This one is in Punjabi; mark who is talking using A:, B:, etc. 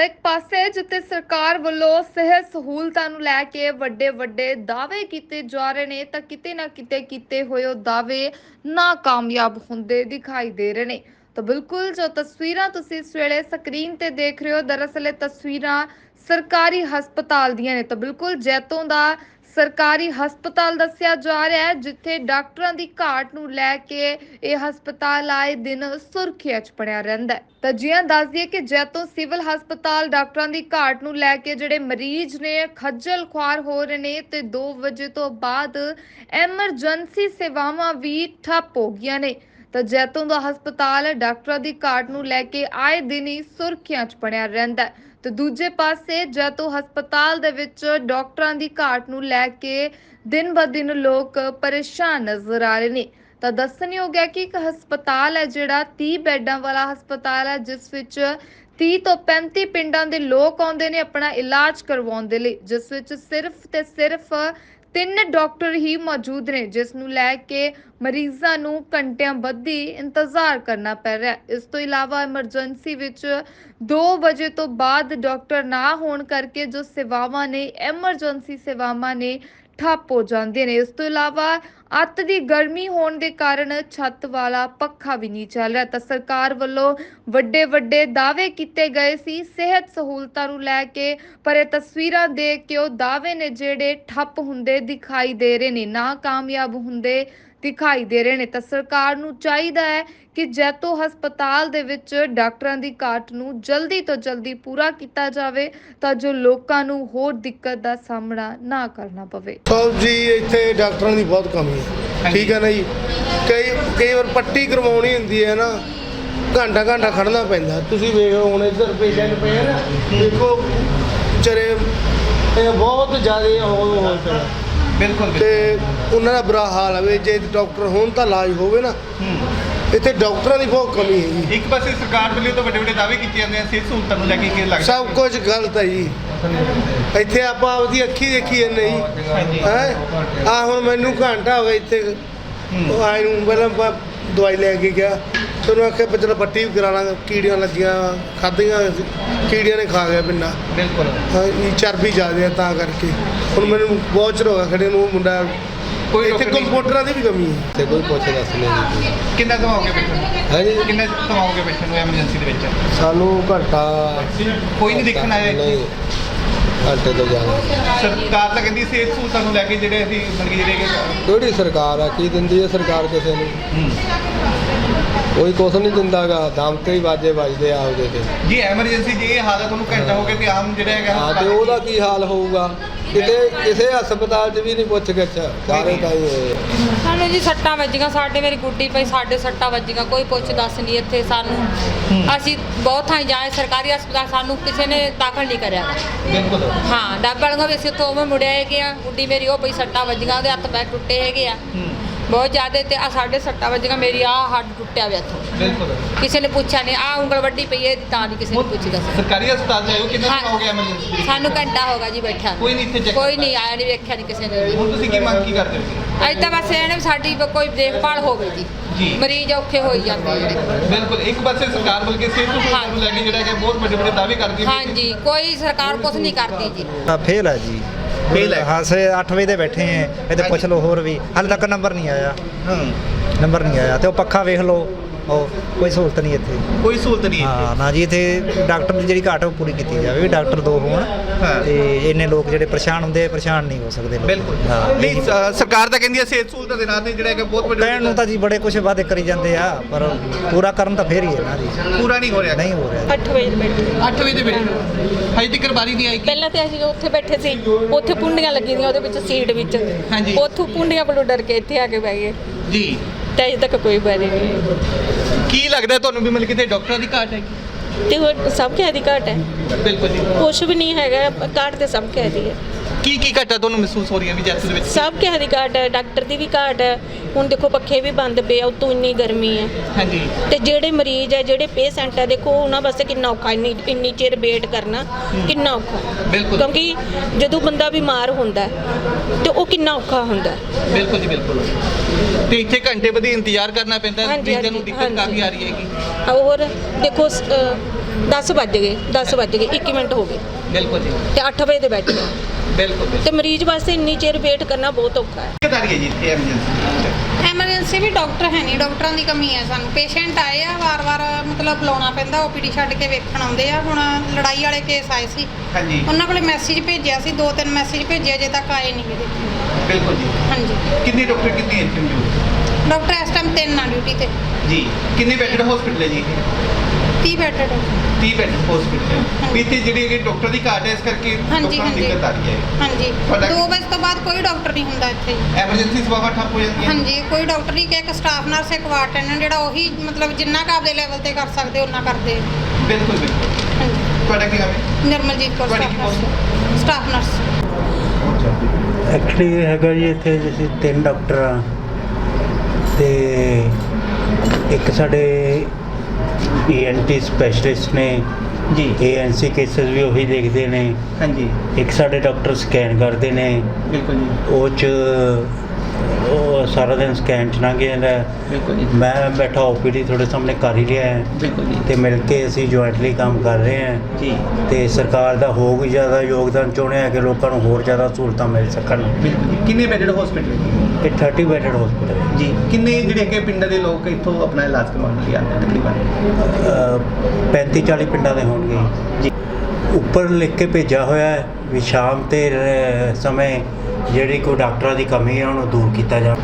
A: ਤਾਂ ਇੱਕ ਪਾਸੇ ਜਿੱਥੇ ਸਰਕਾਰ ਵੱਲੋਂ ਸਿਹਤ ਸਹੂਲਤਾਂ ਨੂੰ ਲੈ ਕੇ ਵੱਡੇ ਵੱਡੇ ਦਾਅਵੇ ਕੀਤੇ ਜਾ ਰਹੇ ਨੇ, ਤਾਂ ਕਿਤੇ ਨਾ ਕਿਤੇ ਕੀਤੇ ਹੋਏ ਉਹ ਦਾਅਵੇ ਨਾਕਾਮਯਾਬ ਹੁੰਦੇ ਦਿਖਾਈ ਦੇ ਰਹੇ ਨੇ। ਤਾਂ ਬਿਲਕੁਲ ਜੋ ਤਸਵੀਰਾਂ ਤੁਸੀਂ ਇਸ ਵੇਲੇ ਸਕਰੀਨ ਤੇ ਦੇਖ ਰਹੇ ਹੋ, ਦਰਅਸਲ ਇਹ ਤਸਵੀਰਾਂ ਸਰਕਾਰੀ ਹਸਪਤਾਲ ਦੀਆਂ ਨੇ। ਤਾਂ ਬਿਲਕੁਲ ਜੈਤੋਂ ਦਾ ਸਰਕਾਰੀ ਹਸਪਤਾਲ ਦੱਸਿਆ ਜਾ ਰਿਹਾ ਹੈ, ਜਿੱਥੇ ਡਾਕਟਰਾਂ ਦੀ ਘਾਟ ਨੂੰ ਲੈ ਕੇ ਇਹ ਹਸਪਤਾਲ ਆਏ ਦਿਨ ਸੁਰਖੀਆਂ 'ਚ ਬਣਿਆ ਰਹਿੰਦਾ ਹੈ। ਤਾਂ ਜਿਵੇਂ ਦੱਸ ਦਈਏ ਕਿ ਜੈਤੋਂ ਸਿਵਲ ਹਸਪਤਾਲ ਡਾਕਟਰਾਂ ਦੀ ਘਾਟ ਨੂੰ ਲੈ ਕੇ ਜਿਹੜੇ ਮਰੀਜ਼ ਨੇ, ਖੱਜਲ ਖੁਆਰ ਹੋ ਰਹੇ ਨੇ ਤੇ 2 ਵਜੇ ਤੋਂ ਬਾਅਦ ਐਮਰਜੈਂਸੀ ਸੇਵਾਵਾਂ ਵੀ ਠੱਪ ਹੋ ਗਈਆਂ ਨੇ। ਤਾਂ ਜੈਤੋਂ ਦਾ ਹਸਪਤਾਲ ਡਾਕਟਰਾਂ ਦੀ ਘਾਟ ਨੂੰ ਲੈ ਕੇ ਆਏ ਦਿਨ ਹੀ ਸੁਰਖੀਆਂ 'ਚ ਬਣਿਆ ਰਹਿੰਦਾ ਹੈ। ਤੇ ਦੂਜੇ ਪਾਸੇ ਜੈਤੋਂ ਹਸਪਤਾਲ ਦੇ ਵਿੱਚ ਡਾਕਟਰਾਂ ਦੀ ਘਾਟ ਨੂੰ ਲੈ ਕੇ ਦਿਨ ਬ ਦਿਨ ਲੋਕ ਪਰੇਸ਼ਾਨ ਨਜ਼ਰ ਆ ਰਹੇ ਨੇ, ਤਾਂ ਦੱਸਣਯੋਗ ਹੈ ਕਿ ਇੱਕ ਹਸਪਤਾਲ ਹੈ ਜਿਹੜਾ 30 ਬੈੱਡਾਂ ਵਾਲਾ ਹਸਪਤਾਲ ਹੈ, ਜਿਸ ਵਿੱਚ 30 ਤੋਂ 35 ਪਿੰਡਾਂ ਦੇ ਲੋਕ ਆਉਂਦੇ ਨੇ ਆਪਣਾ ਇਲਾਜ ਕਰਵਾਉਣ ਦੇ ਲਈ, ਜਿਸ ਵਿੱਚ ਸਿਰਫ ਤੇ ਸਿਰਫ ਤਿੰਨ ਡਾਕਟਰ ਹੀ ਮੌਜੂਦ ਨੇ, ਜਿਸ ਨੂੰ ਲੈ ਕੇ ਮਰੀਜ਼ਾਂ ਨੂੰ ਘੰਟਿਆਂ ਬੱਧੀ ਇੰਤਜ਼ਾਰ ਕਰਨਾ ਪੈ ਰਿਹਾ ਹੈ। ਇਸ ਤੋਂ ਇਲਾਵਾ ਐਮਰਜੈਂਸੀ ਵਿੱਚ 2 ਵਜੇ ਤੋਂ ਬਾਅਦ ਡਾਕਟਰ ਨਾ ਹੋਣ ਕਰਕੇ ਜੋ ਸੇਵਾਵਾਂ ਨੇ, ਐਮਰਜੈਂਸੀ ਸੇਵਾਵਾਂ ਨੇ ਠੱਪ ਹੋ ਜਾਂਦੇ ਨੇ। ਇਸ ਤੋਂ ਇਲਾਵਾ ਅੱਤ ਦੀ ਗਰਮੀ ਹੋਣ ਦੇ ਕਾਰਨ ਛੱਤ ਵਾਲਾ ਪੱਖਾ ਵੀ ਨਹੀਂ ਚੱਲ ਰਿਹਾ। ਤਾਂ ਸਰਕਾਰ ਵੱਲੋਂ ਵੱਡੇ ਵੱਡੇ ਦਾਅਵੇ ਕੀਤੇ ਗਏ ਸੀ। ਸਿਹਤ ਸਹੂਲਤਾਂ ਨੂੰ ਲੈ ਕੇ, ਪਰ ਇਹ ਤਸਵੀਰਾਂ ਦੇਖ ਕੇ ਉਹ ਦਾਅਵੇ ਨੇ ਜਿਹੜੇ ਠੱਪ ਹੁੰਦੇ ਦਿਖਾਈ ਦੇ ਰਹੇ ਨੇ। ਨਾ ਕਾਮਯਾਬ ਹੁੰਦੇ ਦਿਖਾਈ ਦੇ ਰਹੇ ਨੇ। ਤਾਂ ਸਰਕਾਰ ਨੂੰ ਚਾਹੀਦਾ ਹੈ ਕਿ ਜੈਤੋ ਹਸਪਤਾਲ ਦੇ ਵਿੱਚ ਡਾਕਟਰਾਂ ਦੀ ਘਾਟ ਨੂੰ ਜਲਦੀ ਤੋਂ ਜਲਦੀ ਪੂਰਾ ਕੀਤਾ ਜਾਵੇ ਤਾਂ ਜੋ ਲੋਕਾਂ ਨੂੰ ਹੋਰ ਦਿੱਕਤ ਦਾ ਸਾਹਮਣਾ ਨਾ ਕਰਨਾ ਪਵੇ।
B: ਸੋ ਜੀ ਇੱਥੇ ਡਾਕਟਰਾਂ ਦੀ ਬਹੁਤ ਕਮੀ ਹੈ। ਠੀਕ ਹੈ ਨਾ ਜੀ? ਕਈ ਕਈ ਵਾਰ ਪੱਟੀ ਕਰਵਾਉਣੀ ਹੁੰਦੀ ਹੈ ਨਾ ਘੰਟਾ ਘੰਟਾ ਖੜਨਾ ਪੈਂਦਾ। ਤੁਸੀਂ ਵੇਖੋ ਹੁਣ ਇੱਧਰ ਪੇਸ਼ੈਂਟ ਪਏ ਆ ਨਾ ਦੇਖੋ ਵਿਚਾਰੇ ਇਹ ਬਹੁਤ ਜ਼ਿਆਦਾ ਹੋ ਹੋ
C: ਬਿਲਕੁਲ
B: ਤੇ ਉਹਨਾਂ ਦਾ ਬੁਰਾ ਹਾਲ ਹੈ ਵੀ ਜੇ ਡਾਕਟਰ ਹੋਣ ਤਾਂ ਇਲਾਜ ਹੋਵੇ ਨਾ। ਇੱਥੇ ਡਾਕਟਰਾਂ ਦੀ ਬਹੁਤ ਕਮੀ ਹੈ ਜੀ।
C: ਇੱਕ ਪਾਸੇ ਸਰਕਾਰ ਵੱਲੋਂ ਤਾਂ ਵੱਡੇ ਵੱਡੇ ਦਾਅਵੇ ਕੀਤੇ ਜਾਂਦੇ ਆ ਸਿਹਤ ਸਹੂਲਤਾਂ ਨੂੰ ਲੈ ਕੇ ਕੀ ਲੱਗਦਾ?
B: ਸਭ ਕੁਝ ਗਲਤ ਹੈ ਜੀ। ਇੱਥੇ ਆਪਾਂ ਆਪਦੀ ਅੱਖੀ ਦੇਖੀ ਜਾਂਦੇ ਜੀ। ਹੈ? ਆ ਹੁਣ ਮੈਨੂੰ ਘੰਟਾ ਹੋ ਗਿਆ ਇੱਥੇ। ਉਹ ਆਏ ਨੂੰ ਪਹਿਲਾਂ ਦਵਾਈ ਲੈ ਕੇ ਗਿਆ। ਤੇ ਉਹਨੂੰ ਆਖਿਆ ਬੱਚਾ ਪੱਟੀ ਵੀ ਕਰਾ ਲਾਂਗਾ ਕੀੜੀਆਂ ਲੱਗੀਆਂ ਖਾਧੀਆਂ ਕੀੜੀਆਂ ਨੇ ਖਾ ਗਿਆ ਪਿੰਡਾ।
C: ਬਿਲਕੁਲ।
B: ਹਾਂ ਇਹ ਚਰਬੀ ਜ਼ਿਆਦਾ ਹੈ ਤਾਂ ਕਰਕੇ। ਹੁਣ ਮੈਨੂੰ ਬਹੁਤ ਚਿਰ ਹੋ ਗਿਆ ਖੜੇ ਨੂੰ ਉਹ ਮੁੰਡਾ
C: ਕੋਈ
B: ਇੱਥੇ। ਕੰਪਿਊਟਰਾਂ ਦੀ ਵੀ ਕਮੀ ਹੈ।
D: ਤੇ ਕੋਈ ਪੁੱਛ ਦੱਸ ਨਹੀਂ। ਜੀ
C: ਕਿੰਨਾ ਕਮਾਓਗੇ ਬੈਠਣ ਨੂੰ
D: ਹੈ ਜੀ
C: ਕਿੰਨਾ ਕਮਾਓਗੇ ਬੈਠਣ ਨੂੰ ਐਮਰਜੈਂਸੀ ਦੇ ਵਿੱਚ?
D: ਸਾਨੂੰ ਘੰਟਾ
C: ਕੋਈ ਨਹੀਂ ਦੇਖਣ ਆਇਆ
D: ਨਹੀਂ। ਘੰਟੇ ਤੋਂ ਜ਼ਿਆਦਾ
C: ਸਰਕਾਰ ਤਾਂ ਕਹਿੰਦੀ ਸਿਹਤ ਸਹੂਲਤਾਂ ਨੂੰ ਲੈ ਕੇ ਜਿਹੜੇ ਅਸੀਂ ਮਤਲਬ ਕਿ ਜਿਹੜੇ ਕਿ-
D: ਕਿਹੜੀ ਸਰਕਾਰ ਆ? ਕੀ ਦਿੰਦੀ ਹੈ ਸਰਕਾਰ ਕਿਸੇ ਨੂੰ। ਕੋਈ ਕੁਛ ਨਹੀਂ ਦਿੰਦਾਗਾ। ਦਮ ਤੇ ਹੀ ਵਾਜੇ ਵੱਜਦੇ ਆ ਉਹਦੇ ਤੇ।
C: ਜੀ ਐਮਰਜੈਂਸੀ ਜੇ ਇਹ ਹਾਲਤ ਤੁਹਾਨੂੰ ਘੰਟਾ ਹੋ ਗਿਆ ਤੇ ਆਮ ਜਿਹੜਾ ਹੈਗਾ
D: ਹਾਂ ਤੇ ਉਹਦਾ ਕੀ ਹਾਲ ਹੋਊਗਾ? ਕਿਤੇ ਕਿਸੇ ਹਸਪਤਾਲ 'ਚ ਵੀ ਨਹੀਂ ਪੁੱਛ ਗਿੱਛ ਸਾਰੇ ਤਾਂ ਹੀ ਹੋਏ ਆ।
E: ਸਾਨੂੰ ਜੀ ਸੱਟਾਂ ਵੱਜੀਆਂ ਸਾਡੇ ਮੇਰੀ ਗੁੱਡੀ ਪਈ ਸਾਡੇ ਸੱਟਾਂ ਵੱਜੀਆਂ ਕੋਈ ਪੁੱਛ ਦੱਸ ਨਹੀਂ ਇੱਥੇ ਸਾਨੂੰ। ਅਸੀਂ ਬਹੁਤ ਥਾਂ ਜਾਏ ਸਰਕਾਰੀ ਹਸਪਤਾਲ ਸਾਨੂੰ ਕਿਸੇ ਨੇ ਦਾਖਲ ਨਹੀਂ ਕਰਿਆ।
C: ਬਿਲਕੁਲ।
E: ਹਾਂ ਡੱਬਲ ਗਏ ਅਸੀਂ ਉੱਥੋਂ ਉਵੇਂ ਮੁੜਿਆ ਹੈਗੇ ਆ ਗੁੱਡੀ ਮੇਰੀ ਉਹ ਪਈ ਸੱਟਾਂ ਵੱਜੀਆਂ ਉਹਦੇ ਹੱਥ ਪੈਰ ਟੁੱਟੇ ਹੈਗੇ ਆ।
C: ਹੂੰ।
E: ਬਹੁਤ ਜ਼ਿਆਦਾ ਤੇ ਆ ਸਾਡੇ ਸੱਟਾਂ ਵੱਜੀਆਂ ਮੇਰੀ ਆ ਹੱਡ ਟੁੱਟਿਆ ਹੋਇਆ ਇੱਥੋਂ।
C: ਬਿਲਕੁਲ।
E: ਕਿਸੇ ਨੇ ਪੁੱਛਿਆ ਨਹੀਂ ਆ ਉਂਗਲ ਵੱਡੀ ਪਈ ਹੈ ਇਹਦੀ ਤਾਂ ਨਹੀਂ ਕਿਸੇ ਨੇ ਪੁੱਛੀ ਦੱਸ
C: ਸਰਕਾਰੀ ਹਸਪਤਾਲ ਜਾਇਓ ਕਿੰਨਾ
E: ਹਾਂ।
C: ਕਮਾਓਗੇ ਐਮਰਜੈਂਸੀ?
E: ਸਾਨੂੰ ਘੰਟਾ ਹੋ ਗਿਆ ਜੀ ਬੈਠਾ
C: ਕੋਈ ਨਹੀਂ ਇੱਥੇ
E: ਕੋਈ ਨਹੀਂ ਆਇਆ ਨਹੀਂ ਵੇਖਿਆ ਨਹੀਂ ਕਿਸੇ ਨੇ।
C: ਹੁਣ ਤੁਸੀਂ ਕੀ ਮੰਗ ਕੀ ਕਰਦੇ ਹੋ
E: ਅੱਜ ਤਾਂ ਬਸ ਇਹਨੇ ਸਾਡੀ ਕੋਈ ਦੇਖਭਾਲ ਹੋਵੇ ਜੀ।
C: ਜੀ।
E: ਮਰੀਜ਼ ਔਖੇ ਹੋਈ ਜਾਂਦੇ ਜਿਹੜੇ।
C: ਬਿਲਕੁਲ ਇੱਕ ਪਾਸੇ ਸਰਕਾਰ ਬਲਕਿ ਸਿਹਤ ਸਹੂਲਤਾਂ ਨੂੰ ਲੈ ਕੇ ਜਿਹੜਾ ਕਿ ਬਹੁਤ ਵੱਡੇ ਵੱਡੇ ਦਾਅਵੇ ਕਰਦੀ ਹੈ
E: ਹਾਂਜੀ ਕੋਈ ਸਰਕਾਰ ਕੁਝ ਨਹੀਂ ਕਰਦੀ ਜੀ।
F: ਫੇਲ ਹੈ ਜੀ।
C: Fail ਹੈ।
F: ਹਾਂ ਸੇ 8 ਵਜੇ ਦੇ ਬੈਠੇ ਆ ਇਹਦੇ ਪੁੱਛ ਲਓ ਹੋਰ ਵੀ। ਹਾਲੇ ਤੱਕ ਨੰਬਰ ਨਹੀਂ ਆਇਆ।
C: ਹਾਂ।
F: ਨੰਬਰ ਨਹੀਂ ਆਇਆ। ਤੇ ਉਹ ਪੱਖਾ ਵੇਖ ਲਓ। ਉਹ ਕੋਈ ਸਹੂਲਤ ਨਹੀਂ ਇੱਥੇ।
C: ਕੋਈ ਸਹੂਲਤ ਨਹੀਂ
F: ਹਾਂ ਨਾ ਜੀ ਇੱਥੇ ਡਾਕਟਰ ਦੀ ਜਿਹੜੀ ਘਾਟ ਉਹ ਪੂਰੀ ਕੀਤੀ ਜਾਵੇ ਵੀ ਡਾਕਟਰ ਦੋ ਹੋਣ। ਤੇ ਇੰਨੇ ਲੋਕ ਜਿਹੜੇ ਪਰੇਸ਼ਾਨ ਹੁੰਦੇ ਆ, ਪਰੇਸ਼ਾਨ ਨਹੀਂ ਹੋ ਸਕਦੇ ਲੋਕ।
C: ਬਿਲਕੁਲ।
F: ਹਾਂ
C: ਨਹੀਂ ਸ- ਸਰਕਾਰ ਤਾਂ ਕਹਿੰਦੀ ਹੈ ਸਿਹਤ ਸਹੂਲਤਾਂ ਦੇ ਨਾਂ ਤੇ ਜਿਹੜਾ ਕਿ ਬਹੁਤ ਵੱਡੇ
F: ਕਹਿਣ ਨੂੰ ਤਾਂ ਜੀ ਬੜੇ ਕੁਝ ਵਾਅਦੇ ਕਰੀ ਜਾਂਦੇ ਆ ਪਰ ਪੂਰਾ ਕਰਨ ਤਾਂ ਫੇਰ ਹੀ ਹੈ ਨਾ ਜੀ।
C: ਪੂਰਾ ਨਹੀਂ ਹੋ ਰਿਹਾ।
F: ਨਹੀਂ ਹੋ ਰਿਹਾ।
G: 8 ਵਜੇ ਬੈਠੇ
C: 8 ਵਜੇ ਦੇ ਵਿੱਚ ਹਜੇ ਤੱਕ ਬਾਰੀ ਨਹੀਂ ਆਈ
G: ਪਹਿਲਾਂ ਤੇ ਅਸੀਂ ਉੱਥੇ ਬੈਠੇ ਸੀ ਉੱਥੇ ਪੁੰਡੀਆਂ ਲੱਗੀ ਦੀਆਂ ਉਹਦੇ ਵਿੱਚ ਸੀਟ ਵਿੱਚ।
C: ਹਾਂਜੀ।
G: ਉੱਥੋਂ ਪੁੰਡੀਆਂ ਕੋਲੋਂ ਡਰ ਕੇ ਇੱਥੇ ਆ ਕੇ ਬਹਿ ਗਏ।
C: ਜੀ।
G: ਤੇ ਅਜੇ ਤੱਕ ਕੋਈ ਬਾਰੀ ਨਹੀਂ।
C: ਕੀ ਲੱਗਦਾ ਤੁਹਾਨੂੰ ਵੀ ਮਤਲਬ ਕਿਤੇ ਡਾਕਟਰਾਂ ਦੀ ਘਾਟ ਹੈਗੀ?
G: ਤੇ ਹੋਰ ਸਭ ਕਹਿ ਦੀ ਘਾਟ ਹੈ।
C: ਬਿਲਕੁਲ ਜੀ।
G: ਕੁਛ ਵੀ ਨਹੀਂ ਹੈਗਾ ਘਾਟ ਤੇ ਸਭ ਕਹਿ ਦੀ ਹੈ।
C: ਕੀ ਕੀ ਘਾਟਾ ਤੁਹਾਨੂੰ ਮਹਿਸੂਸ ਹੋ ਰਹੀ ਹੈ ਵੀ ਜੈਸੇ ਦੇ ਵਿੱਚ?
G: ਸਭ ਕਹਿ ਦੀ ਘਾਟ ਹੈ ਡਾਕਟਰ ਦੀ ਵੀ ਘਾਟ ਹੈ। ਹੁਣ ਦੇਖੋ ਪੱਖੇ ਵੀ ਬੰਦ ਪਏ ਆ ਉਤੋਂ ਇੰਨੀ ਗਰਮੀ ਹੈ।
C: ਹਾਂਜੀ।
G: ਤੇ ਜਿਹੜੇ ਮਰੀਜ਼ ਹੈ ਜਿਹੜੇ ਪੇਸ਼ੈਂਟ ਹੈ ਦੇਖੋ ਉਹਨਾਂ ਵਾਸਤੇ ਕਿੰਨਾ ਔਖਾ ਇੰਨੀ ਇੰਨੀ ਚਿਰ ਵੇਟ ਕਰਨਾ ਕਿੰਨਾ ਔਖਾ।
C: ਬਿਲਕੁਲ।
G: ਕਿਉਂਕਿ ਜਦੋਂ ਬੰਦਾ ਬਿਮਾਰ ਹੁੰਦਾ ਹੈ, ਤੇ ਉਹ ਕਿੰਨਾ ਔਖਾ ਹੁੰਦਾ ਹੈ।
C: ਬਿਲਕੁਲ ਜੀ ਬਿਲਕੁਲ। ਤੇ ਇੱਥੇ ਘੰਟੇ ਵਧੀ ਇੰਤਜ਼ਾਰ ਕਰਨਾ ਪੈਂਦਾ ਹੈ
G: ਹਾਂਜੀ,
C: ਮਰੀਜ਼ਾਂ ਨੂੰ
G: ਹਾਂਜੀ,
C: ਦਿੱਕਤ ਕਾਫੀ। ਆ ਰਹੀ ਹੈਗੀ।
G: ਔਰ ਦੇਖੋ ਸ- ਅ, 10 ਵੱਜ ਗਏ 10 ਵੱਜ ਗਏ 21 ਮਿੰਟ ਹੋ ਗਏ।
C: ਬਿਲਕੁਲ ਜੀ।
G: ਤੇ 8 ਵਜੇ ਦੇ ਬੈਠੇ
C: ਬਿਲਕੁਲ
G: ਤੇ ਮਰੀਜ਼ ਵਾਸਤੇ ਇੰਨੀ ਚਿਰ ਵੇਟ ਕਰਨਾ ਬਹੁਤ ਔਖਾ ਹੈ।
C: ਕਿਦਾਂ ਹੈ ਜੀ ਇੱਥੇ ਐਮਰਜੈਂਸੀ
H: ਐਮਰਜੈਂਸੀ ਵੀ ਡਾਕਟਰ ਹੈ ਨਹੀਂ ਡਾਕਟਰਾਂ ਦੀ ਕਮੀ ਹੈ ਸਾਨੂੰ। ਪੇਸ਼ੈਂਟ ਆਏ ਆ ਵਾਰ-ਵਾਰ ਮਤਲਬ ਬੁਲਾਉਣਾ ਪੈਂਦਾ ਓਪੀਡੀ ਛੱਡ ਕੇ ਵੇਖਣ ਆਉਂਦੇ ਆ। ਹੁਣ ਲੜਾਈ ਵਾਲੇ ਕੇਸ ਆਏ ਸੀ।
C: ਹਾਂਜੀ।
H: ਉਹਨਾਂ ਕੋਲੇ ਮੈਸੇਜ ਭੇਜਿਆ ਸੀ ਦੋ ਤਿੰਨ ਮੈਸੇਜ ਭੇਜੇ ਅਜੇ ਤੱਕ ਆਏ ਨਹੀਂ
C: ਬਿਲਕੁਲ ਜੀ।
H: ਹਾਂਜੀ।
C: ਕਿੰਨੇ ਡਾਕਟਰ ਕਿੰਨੀ ਇੱਥੇ ਮੌਜੂਦ?
H: ਡਾਕਟਰ ਇਸ ਟਾਈਮ ਤਿੰਨ ਆ ਡਿਊਟੀ ਤੇ।
C: ਜੀ ਕਿੰਨੇ ਬੈੱਡਡ ਹਸਪੀਟਲ ਹੈ ਜੀ?
H: 30 ਬੈਠੇ
C: 30 ਬੈੱਡ ਹਸਪੀਟਲ ਹੈ। ਵੀ ਇੱਥੇ ਜਿਹੜੀ ਹੈਗੀ ਡਾਕਟਰ ਦੀ ਘਾਟ ਹੈ ਇਸ ਕਰਕੇ
H: ਹਾਂਜੀ,
C: ਡਾਕਟਰਾਂ ਨੂੰ
H: ਹਾਂਜੀ।
C: ਦਿੱਕਤ ਆ ਰਹੀ ਹੈ।
H: ਹਾਂਜੀ।
C: ਤੁਹਾਡਾ-
H: 2 ਵਜੇ ਤੋਂ ਬਾਅਦ ਕੋਈ ਡਾਕਟਰ ਨਹੀਂ ਹੁੰਦਾ ਇੱਥੇ।
C: ਐਮਰਜੈਂਸੀ ਸੇਵਾਵਾਂ ਠੱਪ ਹੋ ਜਾਂਦੀਆਂ।
H: ਹਾਂਜੀ ਕੋਈ ਡਾਕਟਰ ਨਹੀਂ ਕਿ ਇੱਕ ਸਟਾਫ ਨਰਸ ਇੱਕ ਵਾਰਡ ਅਟੈਂਡੈਂਟ ਜਿਹੜਾ ਉਹੀ ਮਤਲਬ ਜਿੰਨਾ ਕੁ ਆਪਦੇ ਲੈਵਲ ਤੇ ਕਰ ਸਕਦੇ ਉਹਨਾਂ ਕਰਦੇ।
C: ਬਿਲਕੁਲ ਬਿਲਕੁਲ।
H: ਹਾਂਜੀ।
C: ਤੁਹਾਡਾ ਕੀ ਨਾਮ ਹੈ?
H: ਨਿਰਮਲਜੀਤ ਕੌਰ
C: ਤੁਹਾਡੀ
H: ਸਟਾਫ
C: ਕੀ
H: ਨਰਸ ਸਟਾਫ ਨਰਸ
F: ਐਕਚੁਅਲੀ ਹੈਗਾ ਜੀ ਇੱਥੇ ਅਸੀਂ ਤਿੰਨ ਡਾਕਟਰ ਆ। ਤੇ ਇੱਕ ਸਾਡੇ ਈਐਨਟੀ ਸਪੈਸ਼ਲਿਸਟ ਨੇ
C: ਜੀ।
F: ਏਐਨਸੀ ਕੇਸਸ ਵੀ ਉਹੀ ਦੇਖਦੇ ਨੇ।
C: ਹਾਂਜੀ।
F: ਇੱਕ ਸਾਡੇ ਡਾਕਟਰ ਸਕੈਨ ਕਰਦੇ ਨੇ।
C: ਬਿਲਕੁਲ ਜੀ।
F: ਉਹ ਚ ਉਹ ਸਾਰਾ ਦਿਨ ਸਕੈਨ ਚ ਜਾਂਦਾ। ਹੈ।
C: ਬਿਲਕੁਲ ਜੀ।
F: ਮੈਂ ਬੈਠਾ ਓਪੀਡੀ ਤੁਹਾਡੇ ਸਾਹਮਣੇ ਕਰ ਹੀ ਰਿਹਾ ਹੈ।
C: ਬਿਲਕੁਲ ਜੀ।
F: ਤੇ ਮਿਲ ਕੇ ਅਸੀਂ ਜੁਆਇੰਟਲੀ ਕੰਮ ਕਰ ਰਹੇ ਹਾਂ।
C: ਜੀ।
F: ਤੇ ਸਰਕਾਰ ਦਾ ਹੋਰ ਵੀ ਜ਼ਿਆਦਾ ਯੋਗਦਾਨ ਚਾਹੁੰਦੇ ਆ ਕਿ ਲੋਕਾਂ ਨੂੰ ਹੋਰ ਜ਼ਿਆਦਾ ਸਹੂਲਤਾਂ ਮਿਲ ਸਕਣ।
C: ਬਿਲਕੁਲ ਜੀ। ਕਿੰਨੇ ਬੈੱਡਡ ਹਸਪੀਟਲ ਹੈ
F: ਇਹ 30 ਬੈਡਡ ਹਸਪੀਟਲ ਹੈ।
C: ਜੀ। ਕਿੰਨੇ ਜਿਹੜੇ ਕਿ ਪਿੰਡਾਂ ਦੇ ਲੋਕ ਇੱਥੋਂ ਆਪਣਾ ਇਲਾਜ ਕਰਵਾਉਣ ਲਈ ਆਉਂਦੇ ਨੇ ਤਕਰੀਬਨ?
F: 35 40 ਪਿੰਡਾਂ ਦੇ ਹੋਣਗੇ।
C: ਜੀ।
F: ਉੱਪਰ ਲਿਖ ਕੇ ਭੇਜਿਆ ਹੋਇਆ ਹੈ ਵੀ ਸ਼ਾਮ ਤੇ ਰ- ਸਮੇਂ ਜਿਹੜੀ ਕੋਈ ਡਾਕਟਰਾਂ ਦੀ ਕਮੀ ਹੈ ਉਹਨੂੰ ਦੂਰ ਕੀਤਾ ਜਾਵੇ